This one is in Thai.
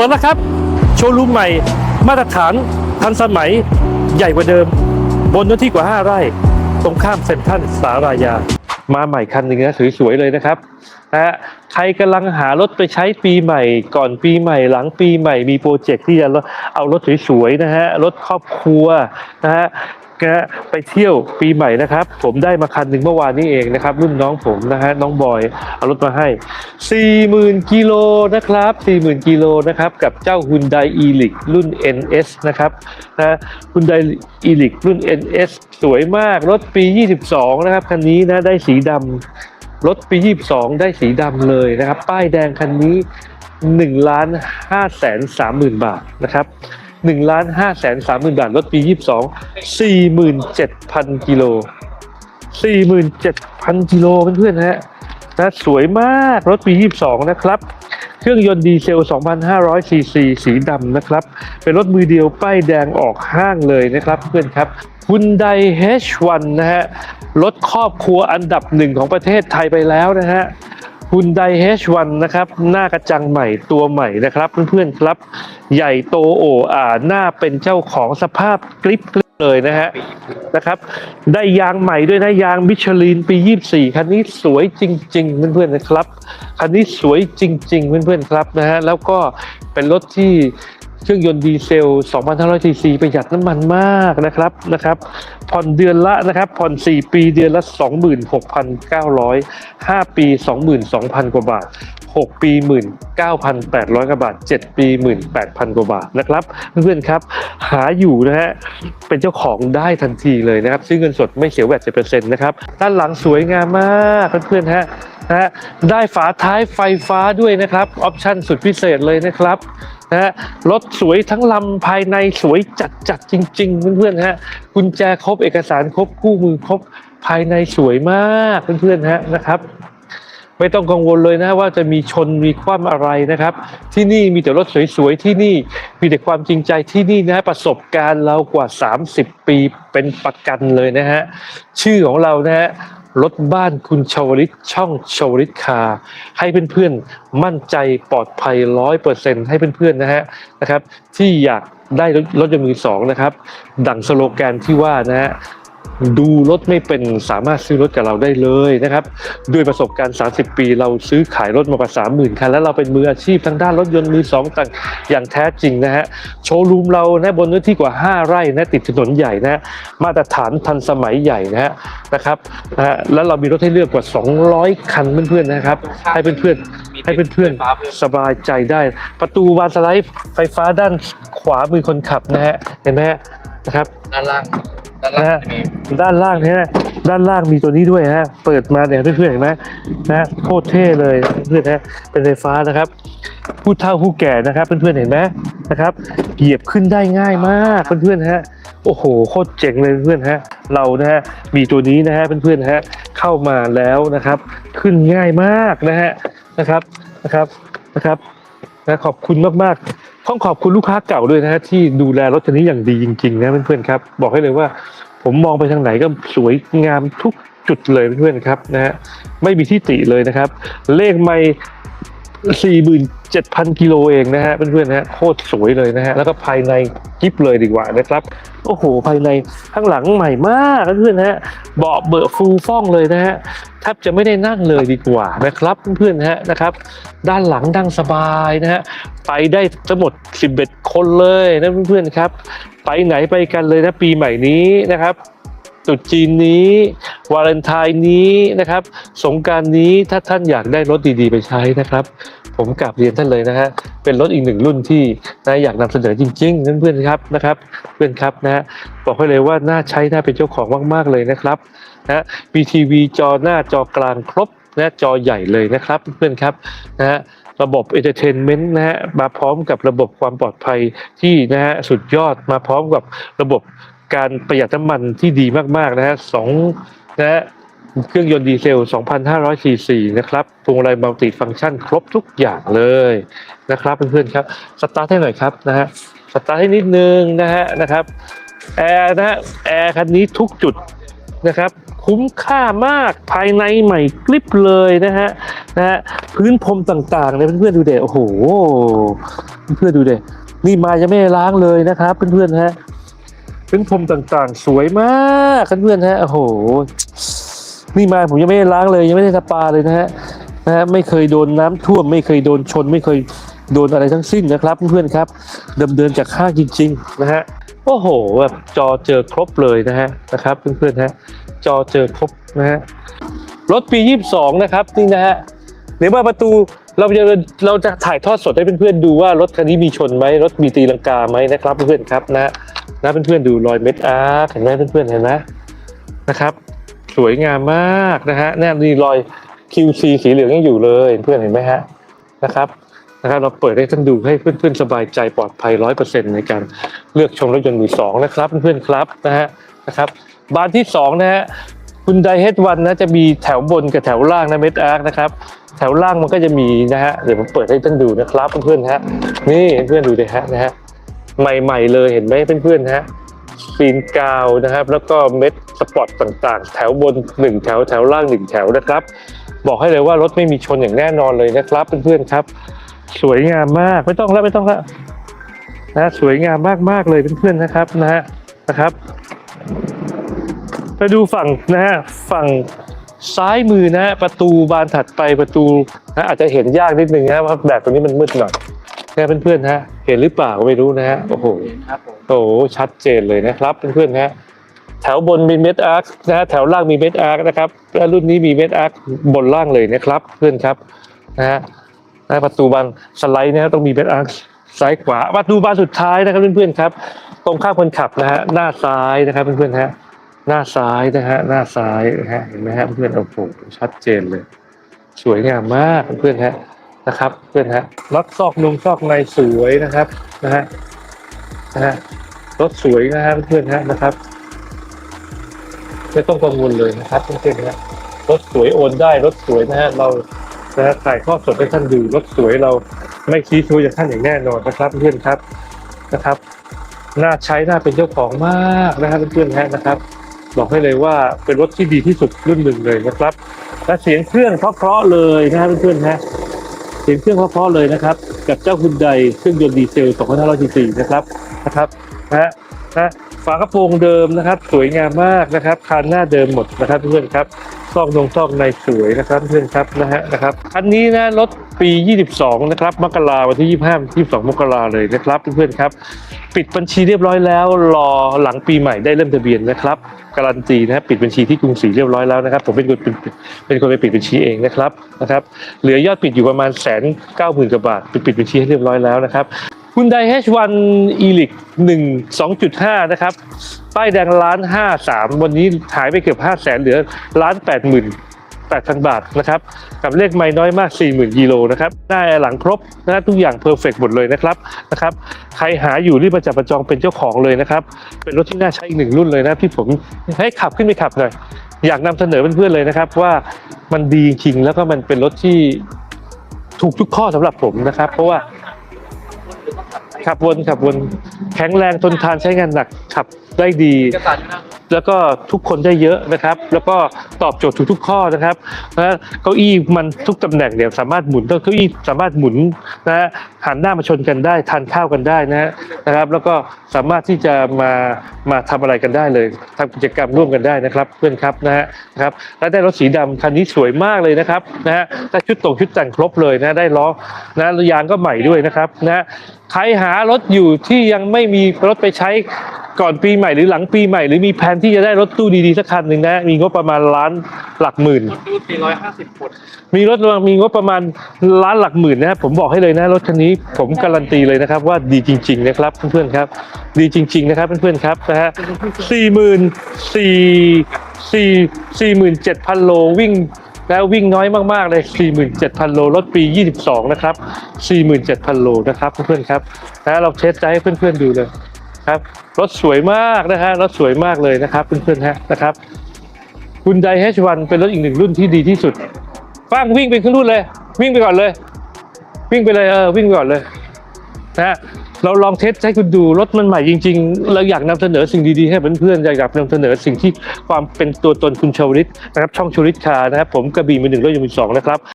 ปิดแล้วครับ โชว์รูมใหม่ มาตรฐานทันสมัยใหญ่กว่าเดิม บนเนื้อที่กว่า 5 ไร่ ตรงข้ามเซ็นทรัลสารายา มาใหม่คันหนึ่งนะสวยๆเลยนะครับ นะฮะใครกำลังหารถไปใช้ปีใหม่ ก่อนปีใหม่ หลังปีใหม่มีโปรเจกต์ที่จะเอารถสวยๆนะฮะรถครอบครัวนะฮะนะไปเที่ยวปีใหม่นะครับ ผมได้มาคันหนึ่งเมื่อวานนี้เองนะครับ รุ่นน้องผมนะฮะน้องบอยเอารถมาให้ 40,000กิโลนะครับ 40,000กิโลนะครับกับเจ้า Hyundai Elic รุ่น NS นะครับนะ Hyundai Elic รุ่น NS สวยมากรถปี 22 นะครับคันนี้นะได้สีดำ รถปี 22 ได้สีดำเลยนะครับ ป้ายแดงคันนี้1ล้าน5แสน30,000 บาทนะครับ1ล้าน5แสน30,000 บาท รถปี 22 47,000 กิโล 47,000 กิโลเพื่อนๆนะฮะนะสวยมากรถปี 22 นะครับ เครื่องยนต์ดีเซล 2,500 ซีซี สีดำนะครับ เป็นรถมือเดียวป้ายแดงออกห้างเลยนะครับเพื่อนครับ Hyundai H1 นะฮะ รถครอบครัวอันดับหนึ่งของประเทศไทยไปแล้วนะฮะ Hyundai H1 นะครับ หน้ากระจังใหม่ตัวใหม่นะครับ เพื่อนๆครับ ใหญ่โตโอ่อาหน้าเป็นเจ้าของสภาพกริป เลยนะฮะนะครับ ได้ยางใหม่ด้วยนะยางมิชลินปี 24 คันนี้สวยจริง ๆ เพื่อนๆนะครับ คันนี้สวยจริง ๆ เพื่อนๆครับนะฮะแล้วก็เป็นรถที่ เครื่องยนต์ดีเซล 2,500ซีซีประหยัดน้ำมันมากนะครับนะครับ ผ่อนเดือนละนะครับ ผ่อน 4 ปีเดือนละ 26,900 5 ปี 22,000 กว่าบาท 6 ปี 19,800 กว่าบาท 7 ปี 18,000 กว่าบาทนะครับ เพื่อนๆครับ หาอยู่นะฮะ เป็นเจ้าของได้ทันทีเลยนะครับ ซื้อเงินสดไม่เสียแวด7%นะครับ ด้านหลังสวยงามมากเพื่อนๆฮะนะฮะได้ฝาท้ายไฟฟ้าด้วยนะครับ ออปชั่นสุดพิเศษเลยนะครับ นะฮะรถสวยทั้งลำภายในสวยจัดจัดจริง ๆ เพื่อนๆฮะกุญแจครบเอกสารครบคู่มือครบภายในสวยมากเพื่อนๆฮะนะครับ ไม่ต้องกังวลเลยนะว่าจะมีชนมีคว่ำอะไรนะครับ ที่นี่มีแต่รถสวยๆที่นี่มีแต่ความจริงใจที่นี่นะประสบการณ์เรากว่า 30 ปีเป็นประกันเลยนะฮะชื่อของเรานะฮะ รถบ้านคุณชาวลิตช่องชาวลิตคาร์ให้เพื่อนๆ มั่นใจปลอดภัยร้อยเปอร์เซ็นต์ให้เพื่อนๆนะฮะนะครับ ที่อยากได้รถรถยนต์มือสองนะครับ ดังสโลแกนที่ว่านะฮะ ดูรถไม่เป็นสามารถซื้อรถกับเราได้เลยนะครับ ด้วยประสบการณ์ 30 ปี เราซื้อขายรถมากว่า 30,000 คัน แล้วเราเป็นมืออาชีพทางด้านรถยนต์มือสองต่างอย่างแท้จริงนะฮะ โชว์รูมเรานะบนเนื้อที่กว่า 5 ไร่นะติดถนนใหญ่นะฮะมาตรฐานทันสมัยใหญ่นะฮะนะครับนะฮะแล้วเรามีรถให้เลือกกว่า 200 คันเพื่อนๆนะครับ ให้เพื่อนๆให้เพื่อนๆสบายใจได้ ประตูวานสไลด์ไฟฟ้าด้านขวามือคนขับนะฮะเห็นไหมฮะ นะครับ ด้านล่างด้านล่างจะมีด้านล่างเนี่ยด้านล่างมีตัวนี้ด้วยฮะ เปิดมาเนี่ยเพื่อนๆเห็นไหมนะโคตรเท่เลยเพื่อนๆฮะเป็นไฟฟ้านะครับ ผู้เฒ่าผู้แก่นะครับเพื่อนๆเห็นไหมนะครับ เหยียบขึ้นได้ง่ายมากเพื่อนๆฮะโอ้โหโคตรเจ๋งเลยเพื่อนๆฮะเรานะฮะมีตัวนี้นะฮะเพื่อนๆฮะเข้ามาแล้วนะครับ ขึ้นง่ายมากนะฮะนะครับนะครับนะครับนะขอบคุณมากๆ ต้องขอบคุณลูกค้าเก่าด้วยนะฮะที่ดูแลรถคันนี้อย่างดีจริงๆนะเพื่อนๆครับ บอกให้เลยว่า ผมมองไปทางไหนก็สวยงามทุกจุดเลยเพื่อนๆครับนะฮะไม่มีที่ติเลยนะครับ เลขไม่ สี่หมื่นเจ็ดพันกิโลเองนะฮะเพื่อนๆนะฮะโคตรสวยเลยนะฮะแล้วก็ภายในกิ๊บเลยดีกว่านะครับโอ้โหภายในข้างหลังใหม่มากเพื่อนๆนะฮะเบาะเบอะฟูฟ่องเลยนะฮะแทบจะไม่ได้นั่งเลยดีกว่านะครับเพื่อนๆนะฮะนะครับด้านหลังดังสบายนะฮะไปได้ทั้งหมด 11 คนเลยนะเพื่อนๆครับ ไปไหนไปกันเลยนะปีใหม่นี้นะครับ ตรุษจีนนี้ วาเลนไทน์นี้นะครับ สงการนี้ถ้าท่านอยากได้รถดีๆ ไปใช้นะครับ ผมกลับเรียนท่านเลยนะฮะเป็นรถอีกหนึ่งรุ่นที่นะอยากนำเสนอจริงๆเพื่อนๆครับนะครับ เพื่อนครับนะฮะบอกให้เลยว่าน่าใช้น่าเป็นเจ้าของมากๆเลยนะครับนะมีทีวีจอหน้าจอกลางครบนะจอใหญ่เลยนะครับเพื่อนครับนะฮะระบบ Entertainment นะฮะมาพร้อมกับระบบความปลอดภัยที่นะฮะสุดยอดมาพร้อมกับระบบ การประหยัดน้ำมันที่ดีมากๆนะฮะสองนะฮะเครื่องยนต์ดีเซล 2,500 ซีซีนะครับพวงมาลัยมัลติฟังก์ชันครบทุกอย่างเลยนะครับเพื่อนๆครับ สตาร์ทให้หน่อยครับนะฮะ สตาร์ทให้นิดนึงนะฮะนะครับ แอร์นะฮะ แอร์คันนี้ทุกจุดนะครับ คุ้มค่ามากภายในใหม่กริบเลยนะฮะนะฮะพื้นพรมต่างๆเนี่ยเพื่อนๆดูเด็โอ้โห เพื่อนๆดูเด็นี่มายังไม่ล้างเลยนะครับ เพื่อนๆฮะ พื้นพรมต่างๆ สวยมากเพื่อนๆฮะโอ้โหนี่มาผมยังไม่ได้ล้างเลยยังไม่ได้สปาเลยนะฮะนะฮะไม่เคยโดนน้ำท่วม ไม่เคยโดนชน ไม่เคยโดนอะไรทั้งสิ้นนะครับ เพื่อนๆครับเดิมเดินจากข้างจริง ๆ นะฮะโอ้โหแบบจอเจอครบเลยนะฮะนะครับ เพื่อนๆฮะจอเจอครบนะฮะรถปี 22 นะครับนี่นะฮะเดี๋ยวมาประตูเราจะเราจะถ่ายทอดสดให้เพื่อนๆดูว่ารถคันนี้มีชนไหมรถมีตีลังกาไหมนะครับเพื่อนๆครับนะ นะเพื่อนๆดูรอยเม็ดอาร์คเห็นไหมเพื่อนๆเห็นไหมนะครับ สวยงามมากนะฮะแน่นี่รอย QC สีเหลืองยังอยู่เลยเพื่อนเห็นไหมฮะนะครับนะครับ เราเปิดให้ท่านดูให้เพื่อนๆสบายใจปลอดภัยร้อยเปอร์เซ็นต์ในการเลือกชมรถยนต์มือสองนะครับเพื่อนๆครับนะฮะนะครับบานที่สองนะฮะคุณไดเฮดวันนะจะมีแถวบนกับแถวล่างนะเม็ดอาร์คนะครับแถวล่างมันก็จะมีนะฮะเดี๋ยวผมเปิดให้ท่านดูนะครับเพื่อนๆฮะนี่เพื่อนๆดูเลยฮะนะฮะ ใหม่ ๆ เลยเห็นไหมเพื่อนๆฮะฟีนกาวนะครับ แล้วก็เม็ดสปอตต่างๆ แถวบนหนึ่งแถวแถวล่างหนึ่งแถวนะครับ บอกให้เลยว่ารถไม่มีชนอย่างแน่นอนเลยนะครับเพื่อนๆครับ สวยงามมากไม่ต้องแล้วไม่ต้องแล้วนะสวยงามมากๆเลยเพื่อนๆนะครับนะฮะนะครับไปดูฝั่งนะฮะฝั่งซ้ายมือนะประตูบานถัดไปประตูนะอาจจะเห็นยากนิดนึงนะเพราะแบบตรงนี้มันมืดหน่อย นะเพื่อนๆฮะเห็นหรือเปล่าก็ไม่รู้นะฮะโอ้โหครับผมโอ้โหชัดเจนเลยนะครับเพื่อนๆนะฮะแถวบนมีเม็ดอาร์คนะฮะแถวล่างมีเม็ดอาร์คนะครับและรุ่นนี้มีเม็ดอาร์คบนล่างเลยนะครับเพื่อนครับนะฮะนะประตูบานสไลด์นะฮะต้องมีเม็ดอาร์คซ้ายขวาประตูบานสุดท้ายนะครับเพื่อนๆครับ ตรงข้ามคนขับนะฮะหน้าซ้ายนะครับเพื่อนๆฮะหน้าซ้ายนะฮะหน้าซ้ายนะฮะเห็นไหมฮะเพื่อนๆโอ้โหชัดเจนเลย สวยงามมากเพื่อนๆฮะ นะครับเพื่อนฮะล็อกซอกนุงซอกในสวยนะครับนะฮะนะฮะรถสวยนะครับเพื่อนฮะนะครับไม่ต้องกังวลเลยนะครับเพื่อนๆฮะรถสวยโอนได้รถสวยนะฮะเรานะฮะถ่ายทอสดให้ท่านดูรถสวยเราไม่ชี้ชูจากท่านอย่างแน่นอนนะครับเพื่อนครับนะครับน่าใช้น่าเป็นเจ้าของมากนะครับเพื่อนๆฮะนะครับ บอกให้เลยว่าเป็นรถที่ดีที่สุดรุ่นหนึ่งเลยนะครับ และเสียงเครื่องเพราะๆเลยนะครับเพื่อนๆฮะ เสียงเครื่องเพราะๆเลยนะครับ กับเจ้าคุณใดเครื่องยนต์ดีเซล 2500ซีซีนะครับนะครับนะฮะนะฝากระโปรงเดิมนะครับ สวยงามมากนะครับคานหน้าเดิมหมดนะครับเพื่อนครับ ซอกนงซอกในสวยนะครับเพื่อนครับนะฮะนะครับคันนี้นะรถปี 22 นะครับ มกราวันที่ 25 22 มกราเลยนะครับเพื่อนครับ ปิดบัญชีเรียบร้อยแล้ว รอหลังปีใหม่ได้เริ่มทะเบียนนะครับ การันตีนะครับปิดบัญชีที่กรุงศรีเรียบร้อยแล้วนะครับ ผมเป็นคนเป็นเป็นคนไปปิดบัญชีเองนะครับนะครับ เหลือยอดปิดอยู่ประมาณแสนเก้าหมื่นกว่าบาทปปิดบัญชีให้เรียบร้อยแล้วนะครับ คุณได H1 e-lic 1 2.5 นะครับ ป้ายแดงล้านห้าสามวันนี้หายไปเกือบห้าแสนเหลือล้านแปดหมื่นแปดพันบาทนะครับ กับเลขไม่น้อยมาก 40,000กิโลนะครับหน้าหลังครบนะทุกอย่างเพอร์เฟกหมดเลยนะครับนะครับ ใครหาอยู่รีบมาจับประจองเป็นเจ้าของเลยนะครับ เป็นรถที่น่าใช้อีกหนึ่งรุ่นเลยนะที่ผมให้ขับขึ้นไปขับหน่อยอยากนำเสนอเพื่อนๆเลยนะครับ ว่ามันดีจริงแล้วก็มันเป็นรถที่ถูกทุกข้อสำหรับผมนะครับ เพราะว่า ขับวนขับวนแข็งแรงทนทานใช้งานหนักขับได้ดีเอกสารอยู่นะแล้วก็ทุกคนได้เยอะนะครับ แล้วก็ตอบโจทย์ทุกๆข้อนะครับนะเก้าอี้มันทุกตำแหน่งเนี่ยสามารถหมุนเก้าอี้สามารถหมุนนะฮะหันหน้ามาชนกันได้ทานข้าวกันได้นะฮะนะครับ แล้วก็สามารถที่จะมามาทำอะไรกันได้เลยทำกิจกรรมร่วมกันได้นะครับ เพื่อนครับนะฮะนะครับและได้รถสีดำคันนี้สวยมากเลยนะครับนะฮะได้ชุดตรงชุดแต่งครบเลยนะได้ล้อนะแล้วยางก็ใหม่ด้วยนะครับนะฮะ ใครหารถอยู่ที่ยังไม่มีรถไปใช้ก่อนปีใหม่หรือหลังปีใหม่ หรือมีแผนที่จะได้รถตู้ดีๆสักคันหนึ่งนะ มีงบประมาณล้านหลักหมื่นรถตู้450คนมีรถมีงบประมาณล้านหลักหมื่นนะครับผมบอกให้เลยนะรถคันนี้ผมการันตีเลยนะครับว่าดีจริง ๆ นะครับเพื่อนๆครับ ดีจริง ๆ นะครับเพื่อนๆครับนะฮะสี่หมื่นสี่สี่สี่หมื่นเจ็ดพันโลวิ่ง แล้ววิ่งน้อยมากๆเลยสี่หมื่นเจ็ดพันโลรถปียี่สิบสองนะครับสี่หมื่นเจ็ดพันโลนะครับเพื่อนๆครับนะเราเทสใจให้เพื่อนๆดูเลยครับรถสวยมากนะฮะรถสวยมากเลยนะครับเพื่อนๆฮะนะครับคุณได H1 เป็นรถอีกหนึ่งรุ่นที่ดีที่สุดฟังวิ่งไปขึ้นรุ่นเลย วิ่งไปก่อนเลย วิ่งไปเลยเออวิ่งไปก่อนเลยนะฮะ เราลองเทสให้คุณดูรถมันใหม่จริงๆ เราอยากนำเสนอสิ่งดีๆให้เพื่อนๆอยากนำเสนอสิ่งที่ความเป็นตัวตนคุณชวริตนะครับช่องชวริตคานะครับผมกระบี่มือหนึ่งรถยนต์มือสองนะครับ